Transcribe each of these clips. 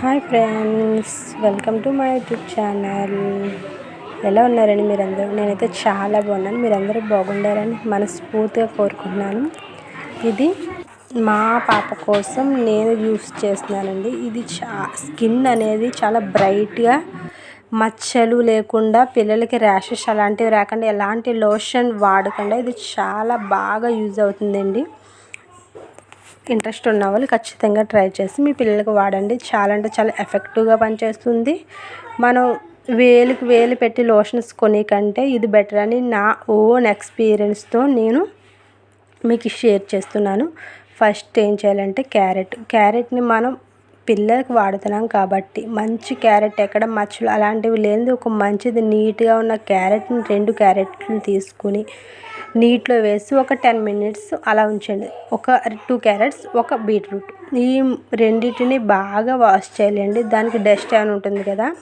Hi friends welcome to my YouTube channel. ఎలా ఉన్నారండి మీరందరూ? నేనైతే చాలా బాగున్నాను. మీరందరూ బాగుండారని మనస్ఫూర్తిగా కోరుకుంటున్నాను. ఇది మా పాప కోసం నేను యూస్ చేస్తున్నానండి. ఇది చా స్కిన్ అనేది చాలా బ్రైట్గా మచ్చలు లేకుండా పిల్లలకి ర్యాషెస్ అలాంటివి రాకుండా ఎలాంటి లోషన్ వాడకుండా ఇది చాలా బాగా యూజ్ అవుతుందండి. ఇంట్రెస్ట్ ఉన్న వాళ్ళు ఖచ్చితంగా ట్రై చేసి మీ పిల్లలకు వాడండి. చాలా అంటే చాలా ఎఫెక్టివ్గా పనిచేస్తుంది. మనం వేలుకి వేలు పెట్టి లోషన్స్ కొనే కంటే ఇది బెటర్ అని నా ఓన్ ఎక్స్పీరియన్స్తో నేను మీకు షేర్ చేస్తున్నాను. ఫస్ట్ ఏం చేయాలంటే క్యారెట్. క్యారెట్ని మనం పిల్లలకు వాడుతున్నాం కాబట్టి మంచి క్యారెట్ ఎక్కడ మచ్చలు అలాంటివి లేనిది ఒక మంచిది నీట్గా ఉన్న క్యారెట్ని రెండు క్యారెట్లు తీసుకుని నీటిలో వేసి ఒక టెన్ మినిట్స్ అలా ఉంచండి. ఒక టూ క్యారెట్స్ ఒక బీట్రూట్. ఈ రెండింటిని బాగా వాష్ చేయాలండి. దానికి డస్ట్ ఏమైనా ఉంటుంది కదా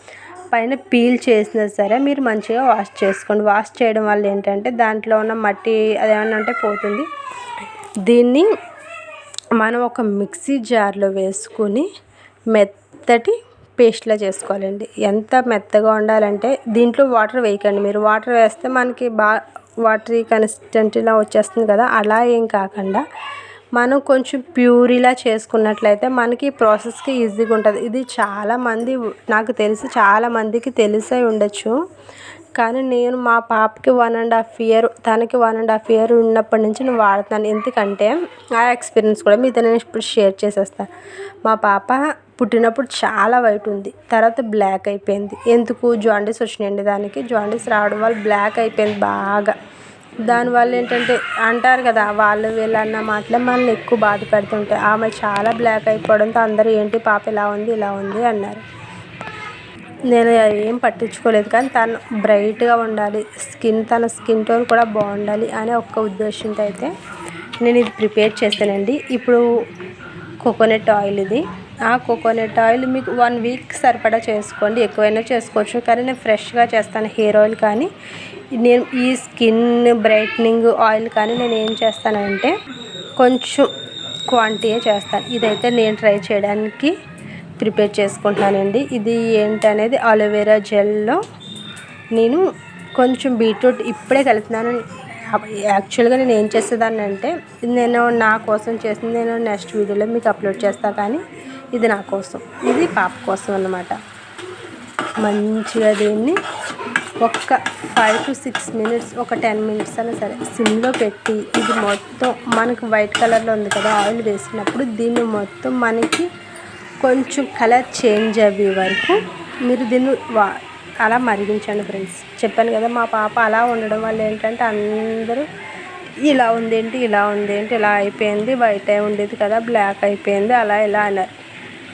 పైన పీల్ చేసినా సరే మీరు మంచిగా వాష్ చేసుకోండి. వాష్ చేయడం వల్ల ఏంటంటే దాంట్లో ఉన్న మట్టి అదేమన్నా అంటే పోతుంది. దీన్ని మనం ఒక మిక్సీ జార్లో వేసుకుని మెత్తటి పేస్ట్లా చేసుకోవాలండి. ఎంత మెత్తగా ఉండాలంటే దీంట్లో వాటర్ వేయకండి మీరు. వాటర్ వేస్తే మనకి బాగా వాటరీ కన్సిస్టెంటీలా వచ్చేస్తుంది కదా అలా ఏం కాకుండా మనం కొంచెం ప్యూరిలా చేసుకున్నట్లయితే మనకి ప్రాసెస్కి ఈజీగా ఉంటుంది. ఇది చాలామంది నాకు తెలిసి చాలామందికి తెలిసే ఉండొచ్చు. కానీ నేను మా పాపకి వన్ అండ్ హాఫ్ ఇయర్ తనకి వన్ అండ్ హాఫ్ ఇయర్ ఉన్నప్పటి నుంచి నేను వాడుతాను ఎందుకంటే ఆ ఎక్స్పీరియన్స్ కూడా మీతో నేను ఇప్పుడు షేర్ చేసేస్తాను మా పాప పుట్టినప్పుడు చాలా వైట్ ఉంది. తర్వాత బ్లాక్ అయిపోయింది. ఎందుకు? జాండీస్ వచ్చినాయండి దానికి. జాండీస్ రావడం వల్ల బ్లాక్ అయిపోయింది బాగా. దానివల్ల ఏంటంటే అంటారు కదా వాళ్ళు వీళ్ళు అన్న మాటలే మనల్ని ఎక్కువ బాధ పెడుతుంటాయి ఆమె చాలా బ్లాక్ అయిపోవడంతో అందరూ ఏంటి పాప ఇలా ఉంది ఇలా ఉంది అన్నారు. నేను ఏం పట్టించుకోలేదు కానీ తను బ్రైట్గా ఉండాలి స్కిన్ తన స్కిన్ టోన్ కూడా బాగుండాలి అనే ఒక్క ఉద్దేశంతో అయితే నేను ఇది ప్రిపేర్ చేశానండి. ఇప్పుడు కోకోనట్ ఆయిల్ ఇది. ఆ కోకోనట్ ఆయిల్ మీకు వన్ వీక్ సరిపడా చేసుకోండి. ఎక్కువైనా చేసుకోవచ్చు. కానీ నేను ఫ్రెష్గా చేస్తాను. హెయిర్ ఆయిల్ కానీ నేను ఈ స్కిన్ బ్రైట్నింగ్ ఆయిల్ కానీ నేను ఏం చేస్తానంటే కొంచెం క్వాంటిటీ చేస్తాను. ఇదైతే నేను ట్రై చేయడానికి ప్రిపేర్ చేసుకుంటున్నానండి. ఇది ఏంటనేది అలోవెరా జెల్లో నేను కొంచెం బీట్రూట్ ఇప్పుడే కలుపుతున్నాను. యాక్చువల్గా నేను ఏం చేసేదాన్ని అంటే నేను నా కోసం చేసింది నేను నెక్స్ట్ వీడియోలో మీకు అప్లోడ్ చేస్తాను కానీ ఇది నా కోసం. ఇది పాప కోసం అన్నమాట. మంచిగా దీన్ని ఒక్క ఫైవ్ టు సిక్స్ మినిట్స్ ఒక టెన్ మినిట్స్ అయినా సరే సిమ్లో పెట్టి ఇది మొత్తం మనకు వైట్ కలర్లో ఉంది కదా ఆయిల్ వేసినప్పుడు దీన్ని మొత్తం మనకి కొంచెం కలర్ చేంజ్ అయ్యే వరకు మీరు దీన్ని వా అలా మరిగించండి ఫ్రెండ్స్. చెప్పాను కదా మా పాప అలా ఉండడం వల్ల ఏంటంటే అందరూ ఇలా ఉందేంటి ఇలా ఉందేంటి ఇలా అయిపోయింది వైట్ అయి ఉండేది కదా బ్లాక్ అయిపోయింది అలా ఇలా అన్నారు.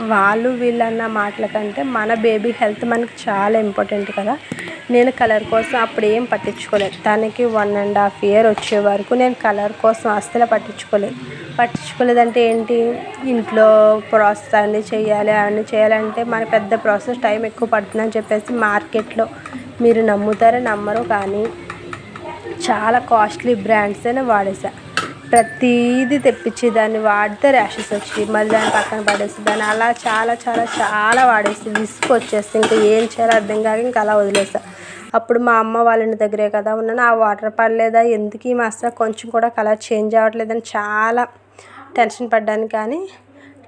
వాళ్ళు వీళ్ళన్న మాటల కంటే మన బేబీ హెల్త్ మనకి చాలా ఇంపార్టెంట్ కదా. నేను కలర్ కోసం అప్పుడు ఏం పట్టించుకోలేదు. తనకి వన్ అండ్ హాఫ్ ఇయర్ వచ్చే వరకు నేను కలర్ కోసం అస్సలు పట్టించుకోలేదు. పట్టించుకోలేదంటే ఏంటి? ఇంట్లో ప్రాసెస్ అన్నీ చేయాలి అవన్నీ చేయాలంటే మన పెద్ద ప్రాసెస్ టైం ఎక్కువ పడుతుందని చెప్పేసి మార్కెట్లో మీరు నమ్ముతారో నమ్మరు కానీ చాలా కాస్ట్లీ బ్రాండ్స్ అయినా వాడేసా. ప్రతీది తెప్పించి దాన్ని వాడితే ర్యాషెస్ వచ్చి మళ్ళీ దాన్ని పక్కన పడేసి దాన్ని అలా చాలా చాలా చాలా వాడేసి విసుగు వచ్చేసి ఇంకా ఏం చేయాలో అర్థం కాక ఇంకా అలా వదిలేస్తా. అప్పుడు మా అమ్మ వాళ్ళ ఇంటి దగ్గరే కదా ఉన్నాను ఆ వాటర్ పడలేదా ఎందుకు ఈ అసలు కొంచెం కూడా కలర్ చేంజ్ అవ్వట్లేదని చాలా టెన్షన్ పడ్డాను. కానీ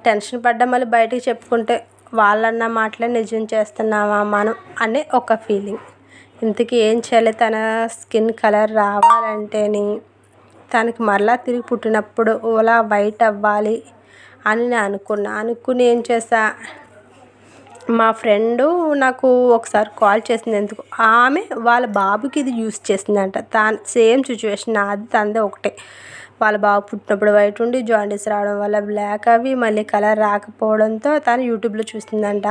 టెన్షన్ పడ్డా మళ్ళీ బయటికి చెప్పుకుంటే వాళ్ళన్న మాటలే నిజం చేస్తున్నామా మనం అనే ఒక ఫీలింగ్. ఇంతకీ ఏం చేయాలి? తన స్కిన్ కలర్ రావాలంటేని తనకి మరలా తిరిగి పుట్టినప్పుడు అలా వైట్ అవ్వాలి అని నేను అనుకున్నా. అనుకుని ఏం చేసా మా ఫ్రెండు నాకు ఒకసారి కాల్ చేసింది ఎందుకు? ఆమె వాళ్ళ బాబుకి ఇది యూస్ చేసిందంట. తాను సేమ్ సిచ్యువేషన్ నాది తనదే ఒకటే. వాళ్ళ బాబు పుట్టినప్పుడు వైట్ ఉండి జాండీస్ రావడం వల్ల బ్లాక్ అవి మళ్ళీ కలర్ రాకపోవడంతో తను యూట్యూబ్లో చూసిందంట.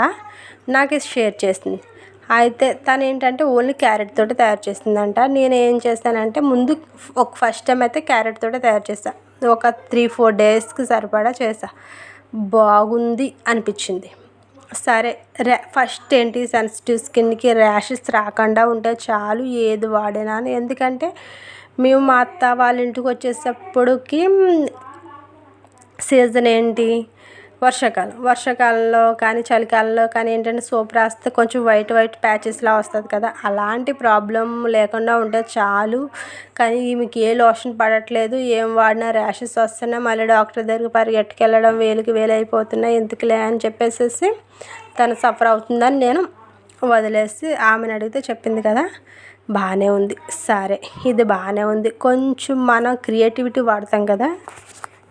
నాకు ఇది షేర్ చేసింది. అయితే తను ఏంటంటే ఓన్లీ క్యారెట్ తోటి తయారు చేసిందంట నేను ఏం చేస్తానంటే ముందు ఒక ఫస్ట్ టైం అయితే క్యారెట్ తోటే తయారు చేస్తాను ఒక త్రీ ఫోర్ డేస్కి సరిపడా చేసా బాగుంది అనిపించింది. సరే ర్యా ఫస్ట్ ఏంటి సెన్సిటివ్ స్కిన్కి ర్యాషెస్ రాకుండా ఉంటే చాలు ఏది వాడినా ఎందుకంటే మేము మా అత్త వాళ్ళ ఇంటికి వచ్చేటప్పటికి సీజన్ ఏంటి? వర్షాకాలం. వర్షాకాలంలో కానీ చలికాలంలో కానీ ఏంటంటే సోప్ రాస్తే కొంచెం వైట్ వైట్ ప్యాచెస్లా వస్తుంది కదా. అలాంటి ప్రాబ్లం లేకుండా ఉంటే చాలు. కానీ ఈమెకి ఏ లోషన్ పడట్లేదు ఏం వాడినా ర్యాషెస్ వస్తున్నాయి మళ్ళీ డాక్టర్ దగ్గరికి పరిగెట్టుకెళ్ళడం వేలుకి వేలు అయిపోతున్నాయి ఎందుకులే అని చెప్పేసి తను సఫర్ అవుతుందని నేను వదిలేసి ఆమెను అడిగితే చెప్పింది కదా. బాగానే ఉంది. సరే ఇది బాగానే ఉంది. కొంచెం మనం క్రియేటివిటీ వాడతాం కదా.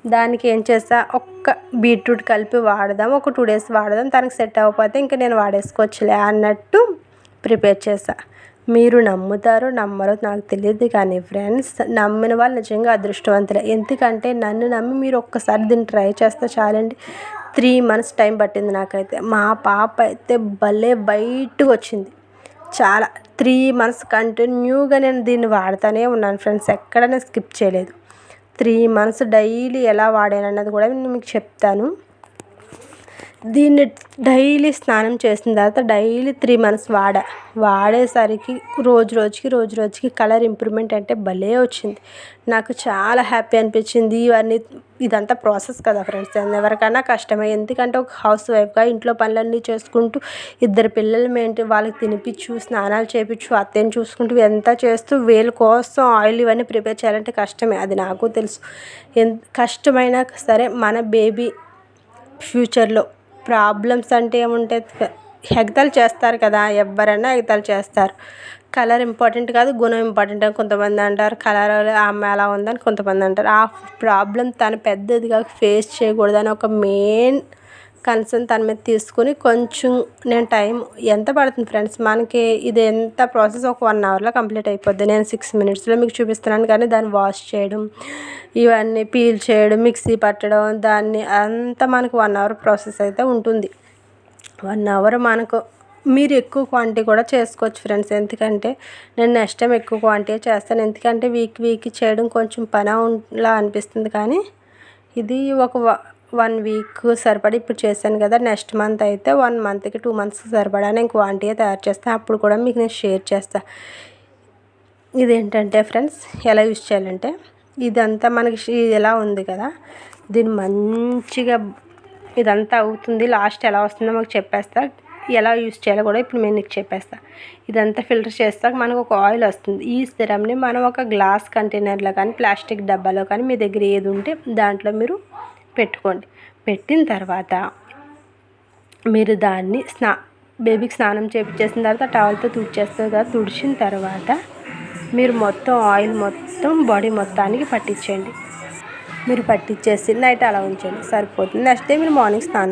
దానికి ఏం చేస్తా? ఒక్క బీట్రూట్ కలిపి వాడదాం. ఒక టూ డేస్ వాడదాం. తనకి సెట్ అవ్వకపోతే ఇంకా నేను వాడేసుకోవచ్చులే అన్నట్టు ప్రిపేర్ చేసా మీరు నమ్ముతారో నమ్మరో నాకు తెలియదు కానీ ఫ్రెండ్స్ నమ్మిన వాళ్ళు నిజంగా అదృష్టవంతులే. ఎందుకంటే నన్ను నమ్మి మీరు ఒక్కసారి దీన్ని ట్రై చేస్తే చాలండి. త్రీ మంత్స్ టైం పట్టింది నాకైతే. మా పాప అయితే భలే బయట వచ్చింది. చాలా త్రీ మంత్స్ కంటిన్యూగా నేను దీన్ని వాడుతూనే ఉన్నాను ఫ్రెండ్స్. ఎక్కడనే స్కిప్ చేయలేదు. త్రీ మంత్స్ డైలీ ఎలా వాడాను అన్నది కూడా నేను మీకు చెప్తాను. దీన్ని డైలీ స్నానం చేసిన తర్వాత డైలీ త్రీ మంత్స్ వాడా వాడేసరికి రోజు రోజుకి రోజు రోజుకి కలర్ ఇంప్రూవ్మెంట్ అంటే భలే వచ్చింది. నాకు చాలా హ్యాపీ అనిపించింది. ఇవన్నీ ఇదంతా ప్రాసెస్ కదా ఫ్రెండ్స్. ఎవరికైనా కష్టమే. ఎందుకంటే ఒక హౌస్ వైఫ్గా ఇంట్లో పనులన్నీ చేసుకుంటూ ఇద్దరు పిల్లలు ఏంటి వాళ్ళకి తినిపించు స్నానాలు చేయించు అత్తేని చూసుకుంటూ ఎంత చేస్తూ వీళ్ళ కోసం ఆయిల్ ఇవన్నీ ప్రిపేర్ చేయాలంటే కష్టమే. అది నాకు తెలుసు. ఎంత కష్టమైనా సరే మన బేబీ ఫ్యూచర్లో ప్రాబ్లమ్స్ అంటే ఏముంటాయి ఎగతాలు చేస్తారు కదా ఎవరైనా ఎగతాలు చేస్తారు. కలర్ ఇంపార్టెంట్ కాదు గుణం ఇంపార్టెంట్ అని కొంతమంది అంటారు. కలర్ అమ్మాయి అలా ఉందని కొంతమంది అంటారు. ఆ ప్రాబ్లం తను పెద్దదిగా ఫేస్ చేయకూడదని ఒక మెయిన్ కన్సర్న్ తన మీద తీసుకుని కొంచెం నేను టైం ఎంత పడుతుంది ఫ్రెండ్స్? మనకి ఇది ఎంత ప్రాసెస్? ఒక వన్ అవర్లో కంప్లీట్ అయిపోద్ది. నేను సిక్స్ మినిట్స్లో మీకు చూపిస్తున్నాను కానీ దాన్ని వాష్ చేయడం ఇవన్నీ పీల్ చేయడం మిక్సీ పట్టడం దాన్ని అంతా మనకు వన్ అవర్ ప్రాసెస్ అయితే ఉంటుంది. వన్ అవర్ మనకు మీరు ఎక్కువ క్వాంటిటీ కూడా చేసుకోవచ్చు ఫ్రెండ్స్. ఎందుకంటే నేను నెక్స్ట్ టైం ఎక్కువ క్వాంటిటీ చేస్తాను. ఎందుకంటే వీక్ వీక్ చేయడం కొంచెం పని లా అనిపిస్తుంది కానీ ఇది ఒక వన్ వీక్ సరిపడి ఇప్పుడు చేశాను కదా నెక్స్ట్ మంత్ అయితే వన్ మంత్కి టూ మంత్స్కి సరిపడా నేను క్వాంటిటీ తయారు చేస్తాను అప్పుడు కూడా మీకు నేను షేర్ చేస్తాను ఇదేంటంటే ఫ్రెండ్స్ ఎలా యూస్ చేయాలంటే ఇదంతా మనకి ఎలా ఉంది కదా దీన్ని మంచిగా ఇదంతా అవుతుంది లాస్ట్ ఎలా వస్తుందో మాకు చెప్పేస్తా. ఎలా యూస్ చేయాలో కూడా ఇప్పుడు నేను నీకు చెప్పేస్తా. ఇదంతా ఫిల్టర్ చేస్తాక మనకు ఒక ఆయిల్ వస్తుంది. ఈ సిరమ్ని మనం ఒక గ్లాస్ కంటైనర్లో కానీ ప్లాస్టిక్ డబ్బాలో కానీ మీ దగ్గర ఏది ఉంటే దాంట్లో మీరు పెట్టుకోండి. పెట్టిన తర్వాత మీరు దాన్ని స్నా బేబీకి స్నానం చేపించేసిన తర్వాత టవల్తో తుడిచేస్తారు కదా తుడిచిన తర్వాత మీరు మొత్తం ఆయిల్ మొత్తం బాడీ మొత్తానికి పట్టించండి మీరు పట్టించేసి నైట్ అలా ఉంచండి. సరిపోతుంది. నెక్స్ట్ డే మీరు మార్నింగ్ స్నానం